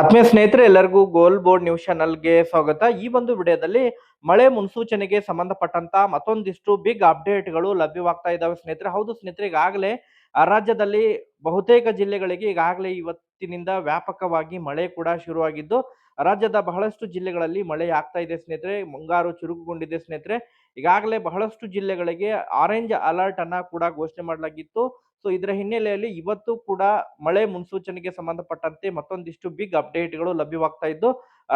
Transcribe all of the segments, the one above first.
ಆತ್ಮೀಯ ಸ್ನೇಹಿತರೆ, ಎಲ್ಲರಿಗೂ ಗೋಲ್ ಬೋರ್ಡ್ ನ್ಯೂಸ್ ಚಾನಲ್ಗೆ ಸ್ವಾಗತ. ಈ ಒಂದು ವಿಡಿಯೋದಲ್ಲಿ ಮಳೆ ಮುನ್ಸೂಚನೆಗೆ ಸಂಬಂಧಪಟ್ಟಂತ ಮತ್ತೊಂದಿಷ್ಟು ಬಿಗ್ ಅಪ್ಡೇಟ್ಗಳು ಲಭ್ಯವಾಗ್ತಾ ಇದ್ದಾವೆ ಸ್ನೇಹಿತರೆ. ಹೌದು ಸ್ನೇಹಿತರೆ, ಈಗಾಗಲೇ ರಾಜ್ಯದಲ್ಲಿ ಬಹುತೇಕ ಜಿಲ್ಲೆಗಳಿಗೆ ಈಗಾಗಲೇ ಇವತ್ತಿನಿಂದ ವ್ಯಾಪಕವಾಗಿ ಮಳೆ ಕೂಡ ಶುರುವಾಗಿದ್ದು ರಾಜ್ಯದ ಬಹಳಷ್ಟು ಜಿಲ್ಲೆಗಳಲ್ಲಿ ಮಳೆ ಆಗ್ತಾ ಇದೆ ಸ್ನೇಹಿತರೆ, ಮುಂಗಾರು ಚುರುಕುಗೊಂಡಿದೆ ಸ್ನೇಹಿತರೆ. ಈಗಾಗಲೇ ಬಹಳಷ್ಟು ಜಿಲ್ಲೆಗಳಿಗೆ ಆರೆಂಜ್ ಅಲರ್ಟ್ ಅನ್ನ ಕೂಡ ಘೋಷಣೆ ಮಾಡಲಾಗಿತ್ತು. ಸೊ ಇದರ ಹಿನ್ನೆಲೆಯಲ್ಲಿ ಇವತ್ತು ಕೂಡ ಮಳೆ ಮುನ್ಸೂಚನೆಗೆ ಸಂಬಂಧಪಟ್ಟಂತೆ ಮತ್ತೊಂದಿಷ್ಟು ಬಿಗ್ ಅಪ್ಡೇಟ್ಗಳು ಲಭ್ಯವಾಗ್ತಾ ಇದ್ದು,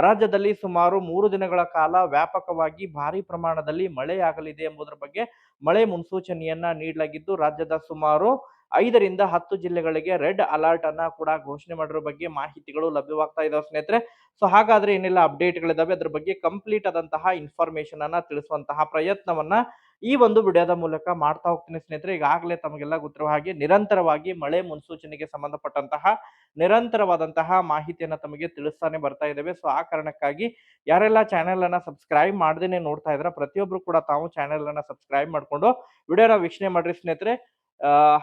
ರಾಜ್ಯದಲ್ಲಿ ಸುಮಾರು ಮೂರು ದಿನಗಳ ಕಾಲ ವ್ಯಾಪಕವಾಗಿ ಭಾರಿ ಪ್ರಮಾಣದಲ್ಲಿ ಮಳೆಯಾಗಲಿದೆ ಎಂಬುದರ ಬಗ್ಗೆ ಮಳೆ ಮುನ್ಸೂಚನೆಯನ್ನ ನೀಡಲಾಗಿದ್ದು, ರಾಜ್ಯದ ಸುಮಾರು ಐದರಿಂದ ಹತ್ತು ಜಿಲ್ಲೆಗಳಿಗೆ ರೆಡ್ ಅಲರ್ಟ್ ಅನ್ನ ಕೂಡ ಘೋಷಣೆ ಮಾಡಿರೋ ಬಗ್ಗೆ ಮಾಹಿತಿಗಳು ಲಭ್ಯವಾಗ್ತಾ ಇದಾವೆ ಸ್ನೇಹಿತರೆ. ಸೊ, ಹಾಗಾದ್ರೆ ಏನೆಲ್ಲ, ಅಪ್ಡೇಟ್ಗಳಿದಾವೆ. ಅದ್ರ ಬಗ್ಗೆ ಕಂಪ್ಲೀಟ್ ಆದಂತಹ ಇನ್ಫಾರ್ಮೇಶನ್ ಅನ್ನ ತಿಳಿಸುವಂತಹ ಪ್ರಯತ್ನವನ್ನ ಈ ಒಂದು ವಿಡಿಯೋದ ಮೂಲಕ ಮಾಡ್ತಾ ಹೋಗ್ತೀನಿ ಸ್ನೇಹಿತರೆ. ಈಗಾಗಲೇ ತಮಗೆಲ್ಲ ಗೊತ್ತಿರುವ ಹಾಗೆ ನಿರಂತರವಾಗಿ ಮಳೆ ಮುನ್ಸೂಚನೆಗೆ ಸಂಬಂಧಪಟ್ಟಂತಹ ನಿರಂತರವಾದಂತಹ ಮಾಹಿತಿಯನ್ನ ತಮಗೆ ತಿಳಿಸ್ತಾನೆ ಬರ್ತಾ ಇದ್ದೇವೆ. ಸೊ, ಆ ಕಾರಣಕ್ಕಾಗಿ ಯಾರೆಲ್ಲ ಚಾನೆಲ್ ಅನ್ನ ಸಬ್ಸ್ಕ್ರೈಬ್ ಮಾಡದೇನೆ ನೋಡ್ತಾ ಇದ್ರ ಪ್ರತಿಯೊಬ್ರು ಕೂಡ ತಾವು ಚಾನೆಲ್ ಅನ್ನ ಸಬ್ಸ್ಕ್ರೈಬ್ ಮಾಡ್ಕೊಂಡು ವಿಡಿಯೋನ ವೀಕ್ಷಣೆ ಮಾಡ್ರಿ ಸ್ನೇಹಿತರೆ.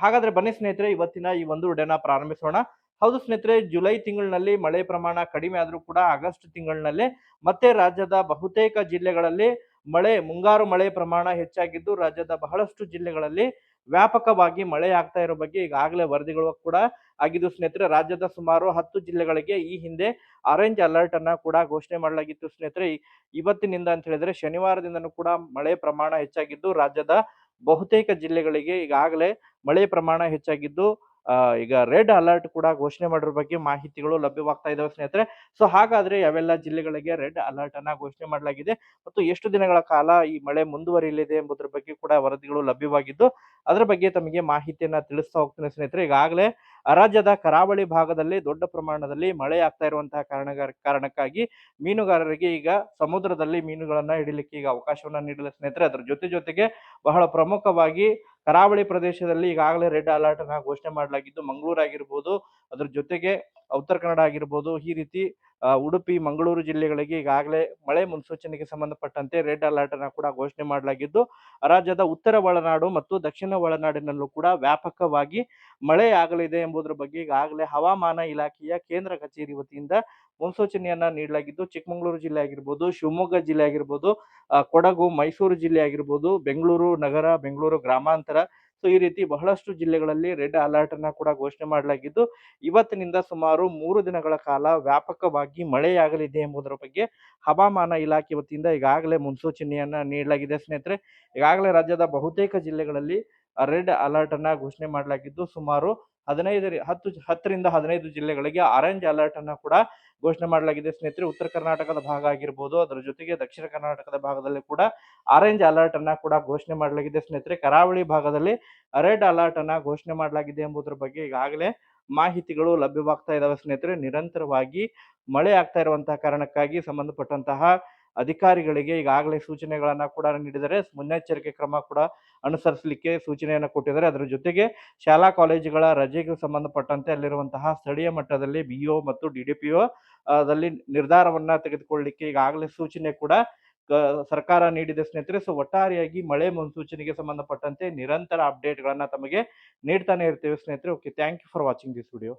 ಹಾಗಾದ್ರೆ ಬನ್ನಿ ಸ್ನೇಹಿತರೆ, ಇವತ್ತಿನ ಈ ಒಂದು ವಿಡಿಯೋನ ಪ್ರಾರಂಭಿಸೋಣ. ಹೌದು ಸ್ನೇಹಿತರೆ, ಜುಲೈ ತಿಂಗಳಿನಲ್ಲಿ ಮಳೆ ಪ್ರಮಾಣ ಕಡಿಮೆ ಆದರೂ ಕೂಡ ಆಗಸ್ಟ್ ತಿಂಗಳಿನಲ್ಲಿ ಮತ್ತೆ ರಾಜ್ಯದ ಬಹುತೇಕ ಜಿಲ್ಲೆಗಳಲ್ಲಿ ಮಳೆ, ಮುಂಗಾರು ಮಳೆ ಪ್ರಮಾಣ ಹೆಚ್ಚಾಗಿದ್ದು ರಾಜ್ಯದ ಬಹಳಷ್ಟು ಜಿಲ್ಲೆಗಳಲ್ಲಿ ವ್ಯಾಪಕವಾಗಿ ಮಳೆ ಆಗ್ತಾ ಇರೋ ಬಗ್ಗೆ ಈಗಾಗಲೇ ವರದಿಗಳು ಕೂಡ ಆಗಿದ್ದು ಸ್ನೇಹಿತರೆ, ರಾಜ್ಯದ ಸುಮಾರು ಹತ್ತು ಜಿಲ್ಲೆಗಳಿಗೆ ಈ ಹಿಂದೆ ಆರೆಂಜ್ ಅಲರ್ಟ್ ಅನ್ನ ಕೂಡ ಘೋಷಣೆ ಮಾಡಲಾಗಿತ್ತು ಸ್ನೇಹಿತರೆ. ಇವತ್ತಿನಿಂದ ಅಂತ ಹೇಳಿದ್ರೆ ಶನಿವಾರದಿಂದನೂ ಕೂಡ ಮಳೆ ಪ್ರಮಾಣ ಹೆಚ್ಚಾಗಿದ್ದು ರಾಜ್ಯದ ಬಹುತೇಕ ಜಿಲ್ಲೆಗಳಿಗೆ ಈಗಾಗಲೇ ಮಳೆ ಪ್ರಮಾಣ ಹೆಚ್ಚಾಗಿದ್ದು ಈಗ ರೆಡ್ ಅಲರ್ಟ್ ಕೂಡ ಘೋಷಣೆ ಮಾಡಿರೋ ಬಗ್ಗೆ ಮಾಹಿತಿಗಳು ಲಭ್ಯವಾಗ್ತಾ ಇದಾವೆ ಸ್ನೇಹಿತರೆ. ಸೊ, ಹಾಗಾದ್ರೆ ಯಾವೆಲ್ಲ ಜಿಲ್ಲೆಗಳಿಗೆ ರೆಡ್ ಅಲರ್ಟ್ ಅನ್ನ ಘೋಷಣೆ ಮಾಡಲಾಗಿದೆ. ಮತ್ತು ಎಷ್ಟು ದಿನಗಳ ಕಾಲ ಈ ಮಳೆ ಮುಂದುವರಿಯಲಿದೆ ಎಂಬುದರ ಬಗ್ಗೆ ಕೂಡ ವರದಿಗಳು ಲಭ್ಯವಾಗಿದ್ದು, ಅದರ ಬಗ್ಗೆ ತಮಗೆ ಮಾಹಿತಿಯನ್ನ ತಿಳಿಸ್ತಾ ಹೋಗ್ತೇನೆ ಸ್ನೇಹಿತರೆ. ಈಗಾಗಲೇ ರಾಜ್ಯದ ಕರಾವಳಿ ಭಾಗದಲ್ಲಿ ದೊಡ್ಡ ಪ್ರಮಾಣದಲ್ಲಿ ಮಳೆ ಆಗ್ತಾ ಇರುವಂತಹ ಕಾರಣಗಾರ ಕಾರಣಕ್ಕಾಗಿ ಮೀನುಗಾರರಿಗೆ ಈಗ ಸಮುದ್ರದಲ್ಲಿ ಮೀನುಗಳನ್ನ ಹಿಡಿಲಿಕ್ಕೆ ಈಗ ಅವಕಾಶವನ್ನ ನೀಡಲು ಸ್ನೇಹಿತರೆ, ಅದರ ಜೊತೆ ಜೊತೆಗೆ ಬಹಳ ಪ್ರಮುಖವಾಗಿ ಕರಾವಳಿ ಪ್ರದೇಶದಲ್ಲಿ ಈಗಾಗಲೇ ರೆಡ್ ಅಲರ್ಟ್ ಅನ್ನ ಘೋಷಣೆ ಮಾಡಲಾಗಿದ್ದು ಮಂಗಳೂರು ಆಗಿರ್ಬೋದು ಅದ್ರ ಜೊತೆಗೆ ಉತ್ತರ ಕನ್ನಡ ಆಗಿರ್ಬೋದು, ಈ ರೀತಿ ಉಡುಪಿ, ಮಂಗಳೂರು ಜಿಲ್ಲೆಗಳಿಗೆ ಈಗಾಗಲೇ ಮಳೆ ಮುನ್ಸೂಚನೆಗೆ ಸಂಬಂಧಪಟ್ಟಂತೆ ರೆಡ್ ಅಲರ್ಟ್ ಅನ್ನು ಕೂಡ ಘೋಷಣೆ ಮಾಡಲಾಗಿದ್ದು, ರಾಜ್ಯದ ಉತ್ತರ ಒಳನಾಡು ಮತ್ತು ದಕ್ಷಿಣ ಒಳನಾಡಿನಲ್ಲೂ ಕೂಡ ವ್ಯಾಪಕವಾಗಿ ಮಳೆ ಆಗಲಿದೆ ಎಂಬುದರ ಬಗ್ಗೆ ಈಗಾಗಲೇ ಹವಾಮಾನ ಇಲಾಖೆಯ ಕೇಂದ್ರ ಕಚೇರಿ ವತಿಯಿಂದ ಮುನ್ಸೂಚನೆಯನ್ನ ನೀಡಲಾಗಿದ್ದು, ಚಿಕ್ಕಮಗಳೂರು ಜಿಲ್ಲೆ ಆಗಿರ್ಬೋದು, ಶಿವಮೊಗ್ಗ ಜಿಲ್ಲೆ ಆಗಿರ್ಬೋದು ಕೊಡಗು, ಮೈಸೂರು ಜಿಲ್ಲೆ ಆಗಿರ್ಬೋದು, ಬೆಂಗಳೂರು ನಗರ, ಬೆಂಗಳೂರು ಗ್ರಾಮಾಂತರ ಸೊ, ಈ ರೀತಿ ಬಹಳಷ್ಟು ಜಿಲ್ಲೆಗಳಲ್ಲಿ ರೆಡ್ ಅಲರ್ಟ್ ಅನ್ನ ಕೂಡ ಘೋಷಣೆ ಮಾಡಲಾಗಿದ್ದು, ಇವತ್ತಿನಿಂದ ಸುಮಾರು ಮೂರು ದಿನಗಳ ಕಾಲ ವ್ಯಾಪಕವಾಗಿ ಮಳೆಯಾಗಲಿದೆ ಎಂಬುದರ ಬಗ್ಗೆ ಹವಾಮಾನ ಇಲಾಖೆ ವತಿಯಿಂದ ಈಗಾಗಲೇ ಮುನ್ಸೂಚನೆಯನ್ನ ನೀಡಲಾಗಿದೆ. ಸ್ನೇಹಿತರೆ, ಈಗಾಗಲೇ ರಾಜ್ಯದ ಬಹುತೇಕ ಜಿಲ್ಲೆಗಳಲ್ಲಿ ರೆಡ್ ಅಲರ್ಟ್ ಅನ್ನ ಘೋಷಣೆ ಮಾಡಲಾಗಿದ್ದು, ಸುಮಾರು ಹದಿನೈದು ಹತ್ತು, ಹತ್ತರಿಂದ ಹದಿನೈದು ಜಿಲ್ಲೆಗಳಿಗೆ ಆರೆಂಜ್ ಅಲರ್ಟ್ ಅನ್ನು ಕೂಡ ಘೋಷಣೆ ಮಾಡಲಾಗಿದೆ. ಸ್ನೇಹಿತರೆ, ಉತ್ತರ ಕರ್ನಾಟಕದ ಭಾಗ ಆಗಿರ್ಬೋದು, ಅದರ ಜೊತೆಗೆ ದಕ್ಷಿಣ ಕರ್ನಾಟಕದ ಭಾಗದಲ್ಲಿ ಕೂಡ ಆರೆಂಜ್ ಅಲರ್ಟ್ ಅನ್ನ ಕೂಡ ಘೋಷಣೆ ಮಾಡಲಾಗಿದೆ. ಸ್ನೇಹಿತರೆ, ಕರಾವಳಿ ಭಾಗದಲ್ಲಿ ರೆಡ್ ಅಲರ್ಟ್ ಅನ್ನ ಘೋಷಣೆ ಮಾಡಲಾಗಿದೆ ಎಂಬುದರ ಬಗ್ಗೆ ಈಗಾಗಲೇ ಮಾಹಿತಿಗಳು ಲಭ್ಯವಾಗ್ತಾ ಇದಾವೆ. ಸ್ನೇಹಿತರೆ, ನಿರಂತರವಾಗಿ ಮಳೆ ಆಗ್ತಾ ಇರುವಂತಹ ಕಾರಣಕ್ಕಾಗಿ ಸಂಬಂಧಪಟ್ಟಂತಹ ಅಧಿಕಾರಿಗಳಿಗೆ ಈಗಾಗಲೇ ಸೂಚನೆಗಳನ್ನು ಕೂಡ ನೀಡಿದರೆ, ಮುನ್ನೆಚ್ಚರಿಕೆ ಕ್ರಮ ಕೂಡ ಅನುಸರಿಸಲಿಕ್ಕೆ ಸೂಚನೆಯನ್ನು ಕೊಟ್ಟಿದ್ದಾರೆ. ಅದರ ಜೊತೆಗೆ ಶಾಲಾ ಕಾಲೇಜುಗಳ ರಜೆಗೆ ಸಂಬಂಧಪಟ್ಟಂತೆ ಅಲ್ಲಿರುವಂತಹ ಸ್ಥಳೀಯ ಮಟ್ಟದಲ್ಲಿ ಬಿಒ ಮತ್ತು ಡಿ ಡಿ ಪಿ ದಲ್ಲಿ ನಿರ್ಧಾರವನ್ನ ತೆಗೆದುಕೊಳ್ಳಲಿಕ್ಕೆ ಈಗಾಗಲೇ ಸೂಚನೆ ಕೂಡ ಸರ್ಕಾರ ನೀಡಿದೆ ಸ್ನೇಹಿತರೆ. ಸೊ ಒಟ್ಟಾರೆಯಾಗಿ ಮಳೆ ಮುನ್ಸೂಚನೆಗೆ ಸಂಬಂಧಪಟ್ಟಂತೆ ನಿರಂತರ ಅಪ್ಡೇಟ್ಗಳನ್ನು ತಮಗೆ ನೀಡ್ತಾನೆ ಇರ್ತೇವೆ ಸ್ನೇಹಿತರೆ. Okay thank you for watching this video